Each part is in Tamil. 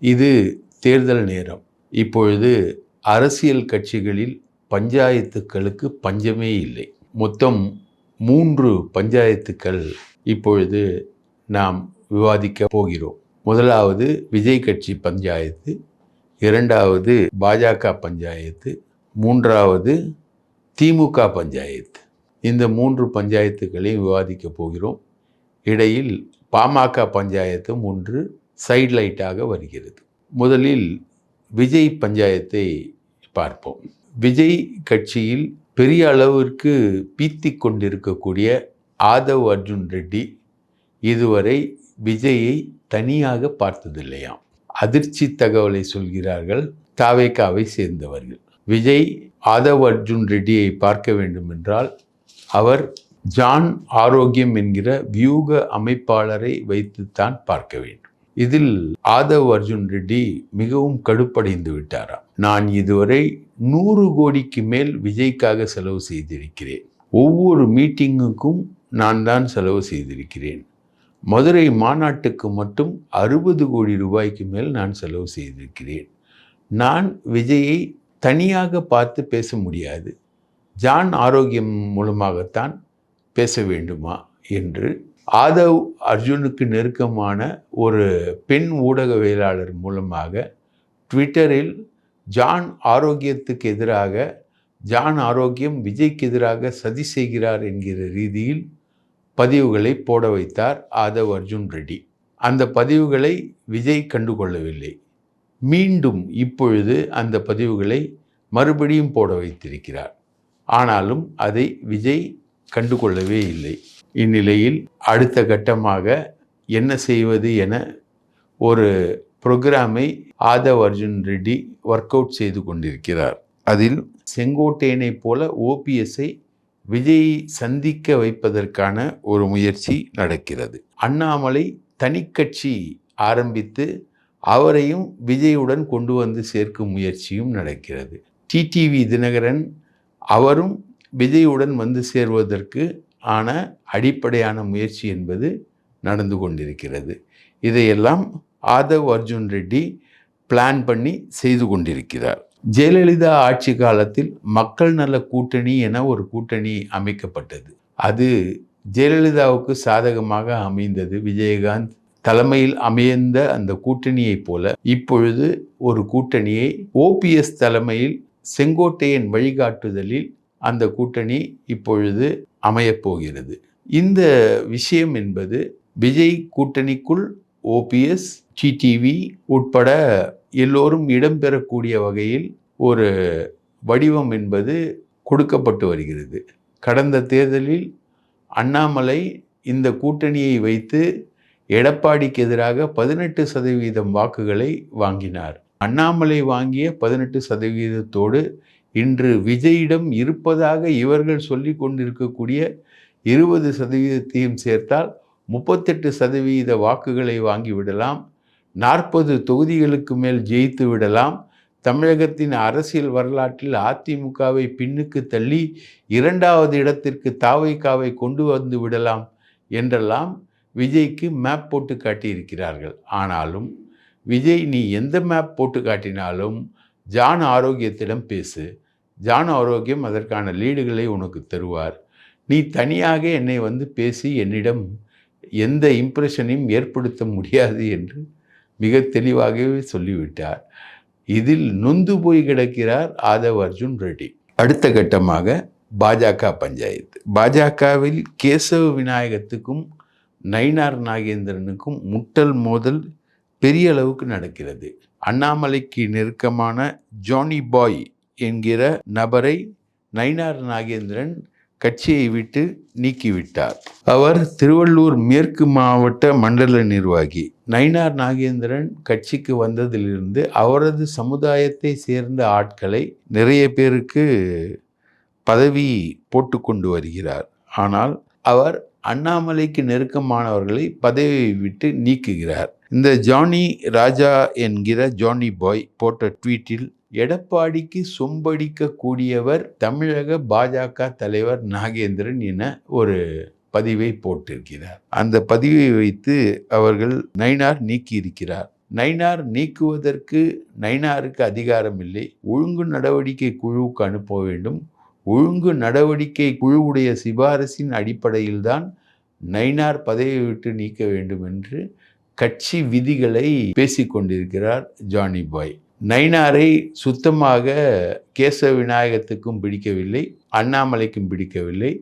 இது தேர்தல் நேரம். இப்பொழுது அரசியல் கட்சிகளில் பஞ்சாயத்துக்களுக்கு பஞ்சமே இல்லை. மொத்தம் மூன்று பஞ்சாயத்துக்கள் இப்பொழுது நாம் விவாதிக்க போகிறோம். முதலாவது விஜய் கட்சி பஞ்சாயத்து இரண்டாவது பாஜக பஞ்சாயத்து மூன்றாவது திமுக பஞ்சாயத்து. இந்த மூன்று பஞ்சாயத்துக்களையும் விவாதிக்க போகிறோம். இடையில் பாமக பஞ்சாயத்தும் ஒன்று சைட்லைட்டாக வருகிறது. முதலில் விஜய் பஞ்சாயத்தை பார்ப்போம். விஜய் கட்சியில் பெரிய அளவிற்கு பீத்தி கொண்டிருக்கக்கூடிய ஆதவ் அர்ஜுன் ரெட்டி இதுவரை விஜயை தனியாக பார்த்ததில்லையாம். அதிர்ச்சி தகவலை சொல்கிறார்கள் தாவேக்காவை சேர்ந்தவர்கள். விஜய் ஆதவ் அர்ஜுன் ரெட்டியை பார்க்க வேண்டுமென்றால் அவர் ஜான் ஆரோக்கியம் என்கிற வியூக அமைப்பாளரை வைத்துத்தான் பார்க்க வேண்டும். இதில் ஆதவ் அர்ஜுன் ரெட்டி மிகவும் கடுப்படைந்து விட்டாராம். நான் இதுவரை நூறு கோடிக்கு மேல் விஜய்க்காக செலவு செய்திருக்கிறேன். ஒவ்வொரு மீட்டிங்குக்கும் நான் தான் செலவு செய்திருக்கிறேன். மதுரை மாநாட்டுக்கு மட்டும் அறுபது கோடி ரூபாய்க்கு மேல் நான் செலவு செய்திருக்கிறேன். நான் விஜயை தனியாக பார்த்து பேச முடியாது. ஜான் ஆரோக்கியம் மூலமாகத்தான் பேச வேண்டுமா? என்று ஆதவ் அர்ஜுனுக்கு நெருக்கமான ஒரு பெண் ஊடகவியலாளர் மூலமாக ட்விட்டரில் ஜான் ஆரோக்கியத்துக்கு எதிராக ஜான் ஆரோக்கியம் விஜய்க்கு எதிராக சதி செய்கிறார் என்கிற ரீதியில் பதிவுகளை போட வைத்தார் ஆதவ் அர்ஜுன் ரெட்டி. அந்த பதிவுகளை விஜய் கண்டுகொள்ளவில்லை. மீண்டும் இப்பொழுது அந்த பதிவுகளை மறுபடியும் போட வைத்திருக்கிறார். ஆனாலும் அதை விஜய் கண்டுகொள்ளவே இல்லை. இந்நிலையில் அடுத்த கட்டமாக என்ன செய்வது என ஒரு ப்ரோக்ராமை ஆதவ் அர்ஜுன் ரெட்டி ஒர்க் அவுட் செய்து கொண்டிருக்கிறார். அதில் செங்கோட்டையனை போல ஓபிஎஸ்ஐ விஜயை சந்திக்க வைப்பதற்கான ஒரு முயற்சி நடக்கிறது. அண்ணாமலை தனிக்கட்சி ஆரம்பித்து அவரையும் விஜயுடன் கொண்டு வந்து சேர்க்கும் முயற்சியும் நடக்கிறது. டிடிவி தினகரன் அவரும் விஜயுடன் வந்து சேர்வதற்கு ஆன அடிப்படையான முயற்சி என்பது நடந்து கொண்டிருக்கிறது. இதையெல்லாம் ஆதவ் அர்ஜுன் ரெட்டி பிளான் பண்ணி செய்து கொண்டிருக்கிறார். ஜெயலலிதா ஆட்சி காலத்தில் மக்கள் நல கூட்டணி என ஒரு கூட்டணி அமைக்கப்பட்டது. அது ஜெயலலிதாவுக்கு சாதகமாக அமைந்தது. விஜயகாந்த் தலைமையில் அமைந்த அந்த கூட்டணியைப் போல இப்பொழுது ஒரு கூட்டணியை ஓபிஎஸ் தலைமையில் செங்கோட்டையன் வழிகாட்டுதலில் அந்த கூட்டணி இப்பொழுது அமையப்போகிறது. இந்த விஷயம் என்பது விஜய் கூட்டணிக்குள் ஓபிஎஸ் டிடிவி உட்பட எல்லோரும் இடம்பெறக்கூடிய வகையில் ஒரு வடிவம் என்பது கொடுக்கப்பட்டு வருகிறது. கடந்த தேர்தலில் அண்ணாமலை இந்த கூட்டணியை வைத்து எடப்பாடிக்கு எதிராக பதினெட்டு சதவீதம் வாக்குகளை வாங்கினார். அண்ணாமலை வாங்கிய பதினெட்டு சதவீதத்தோடு இன்று விஜயிடம் இருப்பதாக இவர்கள் சொல்லி கொண்டிருக்கக்கூடிய இருபது சதவீதத்தையும் சேர்த்தால் முப்பத்தெட்டு சதவீத வாக்குகளை வாங்கிவிடலாம் நாற்பது தொகுதிகளுக்கு மேல் ஜெயித்து விடலாம். தமிழகத்தின் அரசியல் வரலாற்றில் அதிமுகவை பின்னுக்கு தள்ளி இரண்டாவது இடத்திற்கு தாவைக்காவை கொண்டு வந்து விடலாம் என்றெல்லாம் விஜய்க்கு மேப் போட்டு காட்டியிருக்கிறார்கள். ஆனாலும் விஜய் நீ எந்த மேப் போட்டு காட்டினாலும் ஜான் ஆரோக்கியத்திடம் பேசு. ஜான் ஆரோக்கியம் அதற்கான லீடுகளை உனக்கு தருவார். நீ தனியாக என்னை வந்து பேசி என்னிடம் எந்த இம்ப்ரெஷனையும் ஏற்படுத்த முடியாது என்று மிக தெளிவாகவே சொல்லிவிட்டார். இதில் நொந்து போய் கிடக்கிறார் ஆதவ் அர்ஜுன் ரெட்டி. அடுத்த கட்டமாக பாஜக பஞ்சாயத்து. பாஜகவில் கேசவ விநாயகத்துக்கும் நயினார் நாகேந்திரனுக்கும் முட்டல் மோதல் பெரிய அளவுக்கு நடக்கிறது. அண்ணாமலைக்கு நெருக்கமான ஜானி பாய் என்கிற நபரை நயினார் நாகேந்திரன் கட்சியை விட்டு நீக்கிவிட்டார். அவர் திருவள்ளூர் மேற்கு மாவட்ட மண்டல நிர்வாகி. நயினார் நாகேந்திரன் கட்சிக்கு வந்ததிலிருந்து அவரது சமுதாயத்தை சேர்ந்த ஆட்களை நிறைய பேருக்கு பதவி போட்டு கொண்டு வருகிறார். ஆனால் அவர் அண்ணாமலைக்கு நெருக்கமானவர்களை பதவியை விட்டு நீக்குகிறார். இந்த ஜானி ராஜா என்கிற ஜானி பாய் போட்ட ட்வீட்டில் எடப்பாடிக்கு சொம்படிக்க கூடியவர் தமிழக பாஜக தலைவர் நாகேந்திரன் என ஒரு பதிவை போட்டிருக்கிறார். அந்த பதிவை வைத்து அவர்கள் நயினார் நீக்கியிருக்கிறார். நைனார் நீக்குவதற்கு நைனாருக்கு அதிகாரம் இல்லை ஒழுங்கு நடவடிக்கை குழுவுக்கு அனுப்ப வேண்டும். ஒழுங்கு நடவடிக்கை குழுவுடைய சிபாரிசின் அடிப்படையில்தான் நைனார் பதவியை விட்டு நீக்க வேண்டும் என்று கட்சி விதிகளை பேசிக்கொண்டிருக்கிறார் ஜானி பாய் நைனாரை சுத்தமாக கேசவ விநாயகத்துக்கும் பிடிக்கவில்லை அண்ணாமலைக்கும் பிடிக்கவில்லை.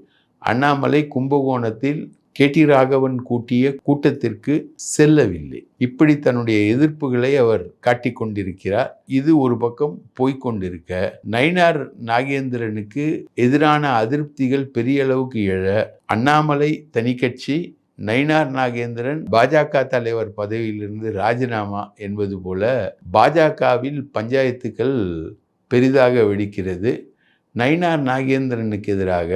அண்ணாமலை கும்பகோணத்தில் கே டி ராகவன் கூட்டிய கூட்டத்திற்கு செல்லவில்லை. இப்படி தன்னுடைய எதிர்ப்புகளை அவர் காட்டிக்கொண்டிருக்கிறார் இது ஒரு பக்கம் போய்க்கொண்டிருக்க நயினார் நாகேந்திரனுக்கு எதிரான அதிருப்திகள் பெரிய அளவுக்கு எழ அண்ணாமலை தனி கட்சி நயினார் நாகேந்திரன் பாஜக தலைவர் பதவியிலிருந்து ராஜினாமா என்பது போல பாஜகவில் பஞ்சாயத்துக்கள் பெரிதாக வெடிக்கிறது. நயினார் நாகேந்திரனுக்கு எதிராக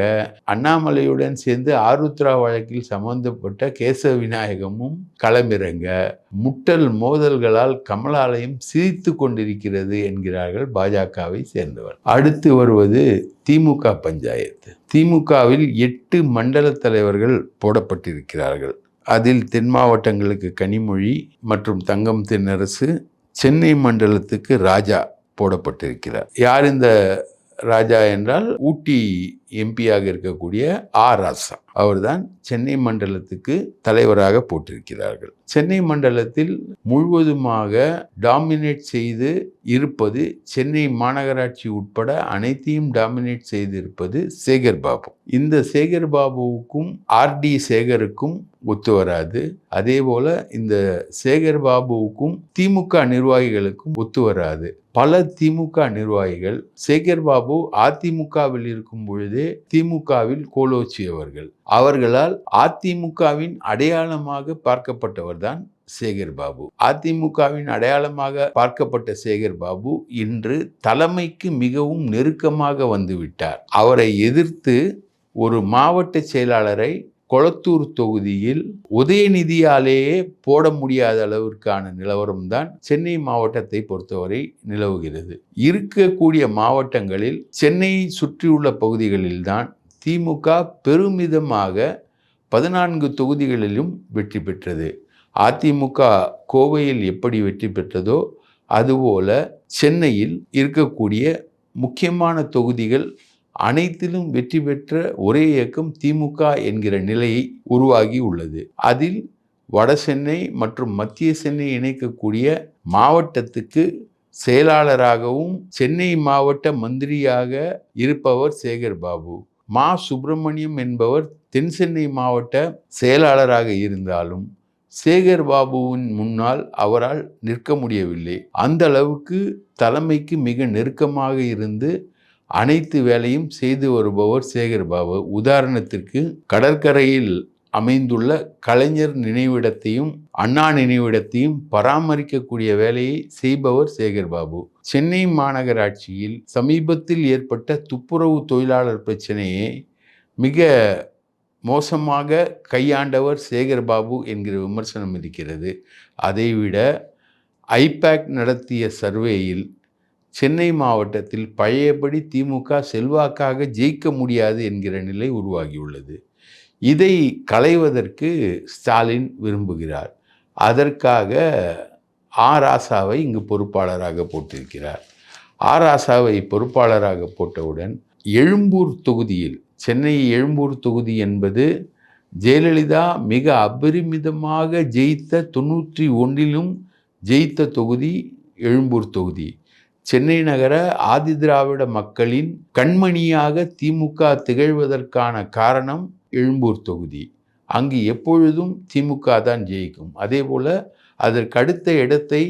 அண்ணாமலையுடன் சேர்ந்து ஆருத்ரா வழக்கில் சம்பந்தப்பட்ட கேசவ விநாயகமும் களமிறங்க முட்டல் மோதல்களால் கமலாலயம் சிரித்து கொண்டிருக்கிறது என்கிறார்கள் பாஜகவை சேர்ந்தவர். அடுத்து வருவது திமுக பஞ்சாயத்து. திமுகவில் எட்டு மண்டல தலைவர்கள் போடப்பட்டிருக்கிறார்கள். அதில் தென் மாவட்டங்களுக்கு கனிமொழி மற்றும் தங்கம் தென்னரசு சென்னை மண்டலத்துக்கு ராஜா போடப்பட்டிருக்கிறார். யார் இந்த ராஜா என்றால் ஊட்டி எம்பியாக இருக்கக்கூடிய ஆர் ராசா. அவர்தான் சென்னை மண்டலத்துக்கு தலைவராக போட்டிருக்கிறார்கள். சென்னை மண்டலத்தில் முழுவதுமாக டாமினேட் செய்து இருப்பது சென்னை மாநகராட்சி உட்பட அனைத்தையும் டாமினேட் செய்து இருப்பது சேகர் பாபு. இந்த சேகர் பாபுவுக்கும் ஆர்டி சேகருக்கும் ஒத்து வராது. அதே போல இந்த சேகர் பாபுவுக்கும் திமுக நிர்வாகிகளுக்கும் ஒத்து வராது. பல திமுக நிர்வாகிகள் சேகர் பாபு அதிமுகவில் இருக்கும் பொழுதே திமுகவில் கோலோச்சியவர்கள் அவர்களால் அதிமுகவின் அடையாளமாக பார்க்கப்பட்டவர்தான் சேகர் பாபு. அதிமுகவின் அடையாளமாக பார்க்கப்பட்ட சேகர் பாபு இன்று தலைமைக்கு மிகவும் நெருக்கமாக வந்துவிட்டார். அவரை எதிர்த்து ஒரு மாவட்ட செயலாளரை கொளத்தூர் தொகுதியில் உதயநிதியாலேயே போட முடியாத அளவிற்கான நிலவரம் தான் சென்னை மாவட்டத்தை பொறுத்தவரை நிலவுகிறது. இருக்கக்கூடிய மாவட்டங்களில் சென்னையை சுற்றியுள்ள பகுதிகளில்தான் திமுக பெருமிதமாக பதினான்கு தொகுதிகளிலும் வெற்றி பெற்றது. அதிமுக கோவையில் எப்படி வெற்றி பெற்றதோ அதுபோல சென்னையில் இருக்கக்கூடிய முக்கியமான தொகுதிகள் அனைத்திலும் வெற்றி பெற்ற ஒரே இயக்கம் திமுக என்கிற நிலையை உருவாகி உள்ளது. அதில் வட சென்னை மற்றும் மத்திய சென்னை இணைக்கக்கூடிய மாவட்டத்துக்கு செயலாளராகவும் சென்னை மாவட்ட மந்திரியாக இருப்பவர் சேகர் பாபு. மா. சுப்பிரமணியம் என்பவர் தென் சென்னை மாவட்ட செயலாளராக இருந்தாலும் சேகர் பாபுவின் முன்னால் அவரால் நிற்க முடியவில்லை. அந்த அளவுக்கு தலைமைக்கு மிக நெருக்கமாக இருந்து அனைத்து வேலையும் செய்து வருபவர் சேகர் பாபு. உதாரணத்திற்கு கடற்கரையில் அமைந்துள்ள கலைஞர் நினைவிடத்தையும் அண்ணா நினைவிடத்தையும் பராமரிக்கக்கூடிய வேலையை செய்பவர் சேகர் பாபு. சென்னை மாநகராட்சியில் சமீபத்தில் ஏற்பட்ட துப்புரவு தொழிலாளர் பிரச்சனையை மிக மோசமாக கையாண்டவர் சேகர் பாபு என்கிற விமர்சனம் இருக்கிறது. அதைவிட ஐபேக் நடத்திய சர்வேயில் சென்னை மாவட்டத்தில் பழையபடி திமுக செல்வாக்காக ஜெயிக்க முடியாது என்கிற நிலை உருவாகியுள்ளது. இதை களைவதற்கு ஸ்டாலின் விரும்புகிறார். அதற்காக ஆ ராசாவை இங்கு பொறுப்பாளராக போட்டிருக்கிறார். ஆ ராசாவை பொறுப்பாளராக போட்டவுடன் எழும்பூர் தொகுதியில் சென்னை எழும்பூர் தொகுதி என்பது ஜெயலலிதா மிக அபரிமிதமாக ஜெயித்த தொண்ணூற்றி ஒன்றிலும் ஜெயித்த தொகுதி எழும்பூர் தொகுதி. சென்னை நகர ஆதிதிராவிட மக்களின் கண்மணியாக திமுக திகழ்வதற்கான காரணம் எழும்பூர் தொகுதி. அங்கு எப்பொழுதும் திமுக தான் ஜெயிக்கும். அதே போல் அதற்கு அடுத்த இடத்தை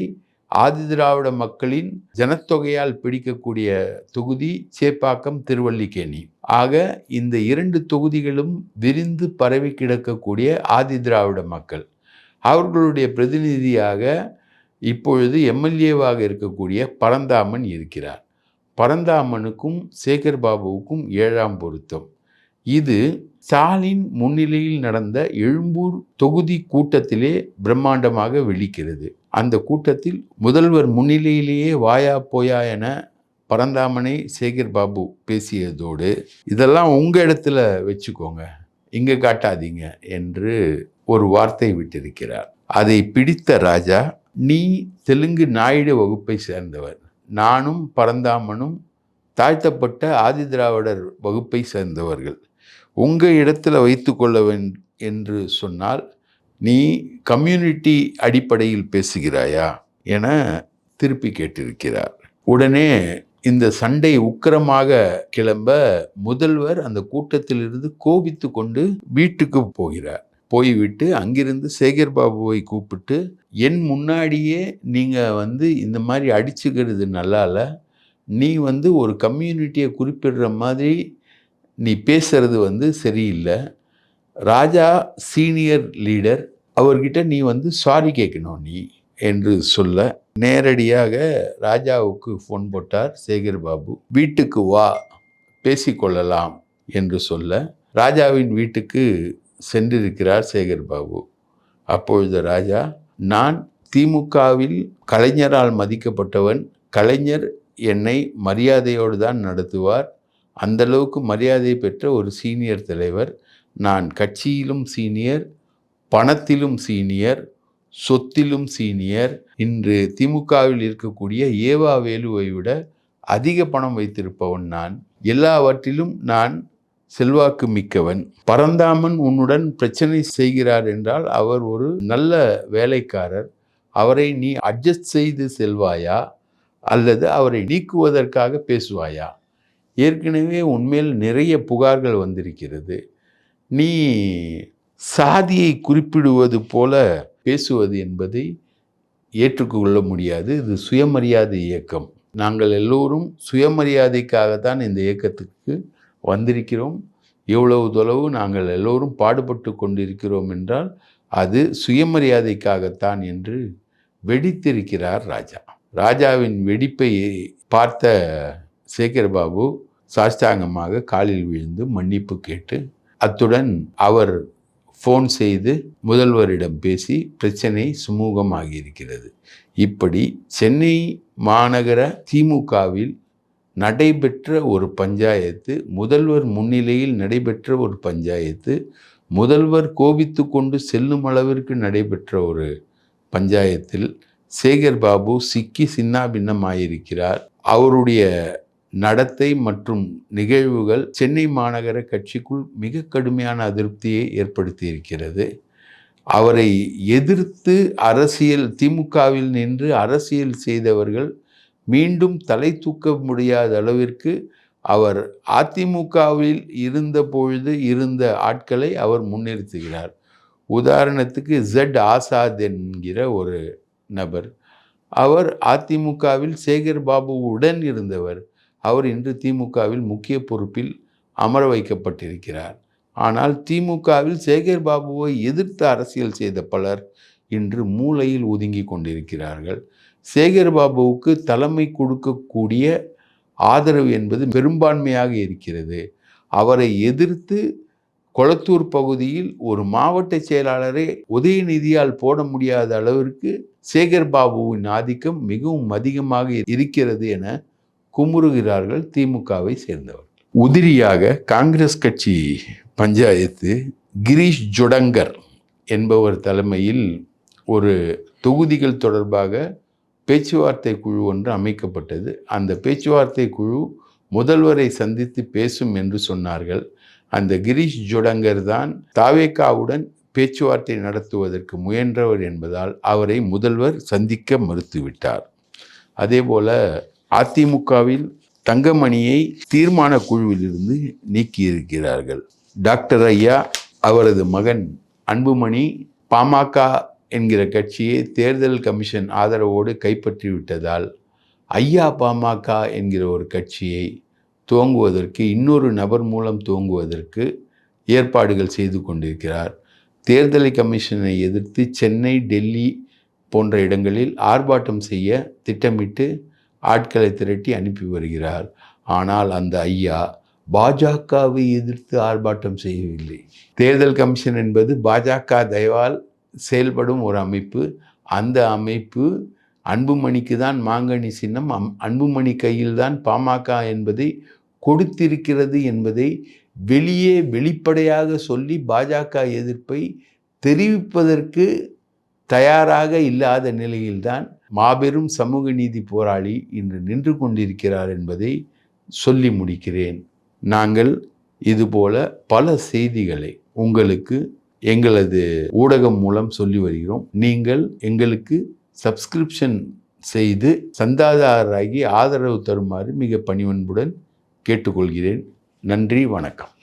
ஆதிதிராவிட மக்களின் ஜனத்தொகையால் பிடிக்கக்கூடிய தொகுதி சேப்பாக்கம் திருவல்லிக்கேணி. ஆக இந்த இரண்டு தொகுதிகளும் விரிந்து பரவி கிடக்கக்கூடிய ஆதிதிராவிட மக்கள். அவர்களுடைய பிரதிநிதியாக இப்பொழுது எம்எல்ஏவாக இருக்கக்கூடிய பரந்தாமன் இருக்கிறார். பரந்தாமனுக்கும் சேகர் பாபுவுக்கும் ஏழாம் பொருத்தம். இது ஸ்டாலின் முன்னிலையில் நடந்த எழும்பூர் தொகுதி கூட்டத்திலே பிரம்மாண்டமாக வெளிக்கிறது அந்த கூட்டத்தில் முதல்வர் முன்னிலையிலேயே வாயா போயா என பரந்தாமனை சேகர் பாபு பேசியதோடு இதெல்லாம் உங்கள் இடத்துல வச்சுக்கோங்க இங்கே காட்டாதீங்க என்று ஒரு வார்த்தை விட்டிருக்கிறார். அதை பிடித்த ராஜா நீ தெலுங்கு நாயுடு வகுப்பை சேர்ந்தவர். நானும் பரந்தாமனும் தாழ்த்தப்பட்ட ஆதி திராவிடர் வகுப்பை சேர்ந்தவர்கள். உங்கள் இடத்துல வைத்து கொள்ள வேண்டும் என்று சொன்னால் நீ கம்யூனிட்டி அடிப்படையில் பேசுகிறாயா என திருப்பி கேட்டிருக்கிறார். உடனே இந்த சண்டை உக்கிரமாக கிளம்ப முதல்வர் அந்த கூட்டத்திலிருந்து கோபித்து கொண்டு வீட்டுக்கு போகிறார். போய்விட்டு அங்கிருந்து சேகர் பாபுவை கூப்பிட்டு என் முன்னாடியே நீங்கள் வந்து இந்த மாதிரி அடிச்சுக்கிறது நல்லால. நீ வந்து ஒரு கம்யூனிட்டியை குறிப்பிடுற மாதிரி நீ பேசுறது வந்து சரியில்லை. ராஜா சீனியர் லீடர் அவர்கிட்ட நீ வந்து சாரி கேட்கணும் நீ என்று சொல்ல நேரடியாக ராஜாவுக்கு ஃபோன் போட்டார் சேகர் பாபு. வீட்டுக்கு வா பேசிக்கொள்ளலாம் என்று சொல்ல ராஜாவின் வீட்டுக்கு சென்றிருக்கிறார் சேகர் பாபு அப்பொழுது ராஜா நான் திமுகவில் கலைஞரால் மதிக்கப்பட்டவன். கலைஞர் என்னை மரியாதையோடு தான் நடத்துவார். அந்தளவுக்கு மரியாதை பெற்ற ஒரு சீனியர் தலைவர். நான் கட்சியிலும் சீனியர் பணத்திலும் சீனியர் சொத்திலும் சீனியர். இன்று திமுகவில் இருக்கக்கூடிய ஏவா வேலுவை விட அதிக பணம் வைத்திருப்பவன் நான். எல்லாவற்றிலும் நான் செல்வாக்கு மிக்கவன். பரந்தாமன் உன்னுடன் பிரச்சனை செய்கிறார் என்றால் அவர் ஒரு நல்ல வேலைக்காரர். அவரை நீ அட்ஜஸ்ட் செய்து செல்வாயா? அல்லது அவரை நீக்குவதற்காக பேசுவாயா? ஏற்கனவே உன்மேல் நிறைய புகார்கள் வந்திருக்கிறது. நீ சாதியை குறிப்பிடுவது போல பேசுவது என்பதை ஏற்றுக்கொள்ள முடியாது. இது சுயமரியாதை இயக்கம். நாங்கள் எல்லோரும் சுயமரியாதைக்காகத்தான் இந்த இயக்கத்துக்கு வந்திருக்கிறோம். எவ்வளவு தொலைவு நாங்கள் எல்லோரும் பாடுபட்டு கொண்டிருக்கிறோம் என்றால் அது சுயமரியாதைக்காகத்தான் என்று வெடித்திருக்கிறார் ராஜா. ராஜாவின் வெடிப்பை பார்த்த சேகர்பாபு சாஷ்டாங்கமாக காலில் விழுந்து மன்னிப்பு கேட்டு அத்துடன் அவர் ஃபோன் செய்து முதல்வரிடம் பேசி பிரச்சனை சுமூகமாகி இருக்கிறது இப்படி சென்னை மாநகர திமுகவில் நடைபெற்ற ஒரு பஞ்சாயத்து முதல்வர் முன்னிலையில் நடைபெற்ற ஒரு பஞ்சாயத்து முதல்வர் கோபித்து கொண்டு செல்லும் அளவிற்கு நடைபெற்ற ஒரு பஞ்சாயத்தில் சேகர் பாபு சிக்கி சின்னாபின்னமாயிருக்கிறார் அவருடைய நடத்தை மற்றும் நிகழ்வுகள் சென்னை மாநகர கட்சிக்குள் மிக கடுமையான அதிருப்தியை ஏற்படுத்தியிருக்கிறது. அவரை எதிர்த்து அரசியல் திமுகவில் நின்று அரசியல் செய்தவர்கள் மீண்டும் தலை தூக்க முடியாத அளவிற்கு அவர் அதிமுகவில் இருந்த பொழுது இருந்த ஆட்களை அவர் முன்னிறுத்துகிறார். உதாரணத்துக்கு ஜெட் ஆசாத் என்கிற ஒரு நபர். அவர் அதிமுகவில் சேகர் பாபுவுடன் இருந்தவர். அவர் இன்று திமுகவில் முக்கிய பொறுப்பில் அமர வைக்கப்பட்டிருக்கிறார். ஆனால் திமுகவில் சேகர் பாபுவை எதிர்த்து அரசியல் செய்த பலர் இன்று மூளையில் ஒதுங்கி கொண்டிருக்கிறார்கள். சேகர் பாபுவுக்கு தலைமை கொடுக்கக்கூடிய ஆதரவு என்பது பெரும்பான்மையாக இருக்கிறது. அவரை எதிர்த்து கொளத்தூர் பகுதியில் ஒரு மாவட்ட செயலாளரை உதயநிதியால் போட முடியாத அளவிற்கு சேகர் பாபுவின் ஆதிக்கம் மிகவும் அதிகமாக இருக்கிறது என குமுறுகிறார்கள் திமுகவை சேர்ந்தவர். உதிரியாக காங்கிரஸ் கட்சி பஞ்சாயத்து கிரீஷ் ஜொடங்கர் என்பவர் தலைமையில் ஒரு தொகுதிகள் தொடர்பாக பேச்சுவார்த்தை குழு ஒன்று அமைக்கப்பட்டது. அந்த பேச்சுவார்த்தை குழு முதல்வரை சந்தித்து பேசும் என்று சொன்னார்கள். அந்த கிரீஷ் ஜுடங்கர் தான் தாவேக்காவுடன் பேச்சுவார்த்தை நடத்துவதற்கு முயன்றவர் என்பதால் அவரை முதல்வர் சந்திக்க மறுத்துவிட்டார். அதேபோல அதிமுகவில் தங்கமணியை தீர்மான குழுவிலிருந்து நீக்கியிருக்கிறார்கள். டாக்டர் ஐயா அவரது மகன் அன்புமணி பாமக என்கிற கட்சியை தேர்தல் கமிஷன் ஆதரவோடு கைப்பற்றிவிட்டதால் ஐயா பாமக என்கிற ஒரு கட்சியை துவங்குவதற்கு இன்னொரு நபர் மூலம் துவங்குவதற்கு ஏற்பாடுகள் செய்து கொண்டிருக்கிறார். தேர்தல் கமிஷனை எதிர்த்து சென்னை டெல்லி போன்ற இடங்களில் ஆர்ப்பாட்டம் செய்ய திட்டமிட்டு ஆட்களை திரட்டி அனுப்பி வருகிறார். ஆனால் அந்த ஐயா பாஜகவை எதிர்த்து ஆர்ப்பாட்டம் செய்யவில்லை. தேர்தல் கமிஷன் என்பது பாஜக தயவால் செயல்படும் ஒரு அமைப்பு. அந்த அமைப்பு அன்புமணிக்கு தான் மாங்கனி சின்னம். அம் அன்புமணி கையில் தான் பாமக என்பதை கொடுத்திருக்கிறது என்பதை வெளியே வெளிப்படையாக சொல்லி பாஜக எதிர்ப்பை தெரிவிப்பதற்கு தயாராக இல்லாத நிலையில்தான் மாபெரும் சமூக நீதி போராளி இன்று நின்று கொண்டிருக்கிறார் என்பதை சொல்லி முடிக்கிறேன். நாங்கள் இதுபோல பல செய்திகளை உங்களுக்கு எங்களது ஊடகம் மூலம் சொல்லி வருகிறோம். நீங்கள் எங்களுக்கு சப்ஸ்கிரிப்ஷன் செய்து சந்தாதாரராகி ஆதரவு தருமாறு மிக பணிவன்புடன் கேட்டுக்கொள்கிறேன். நன்றி வணக்கம்.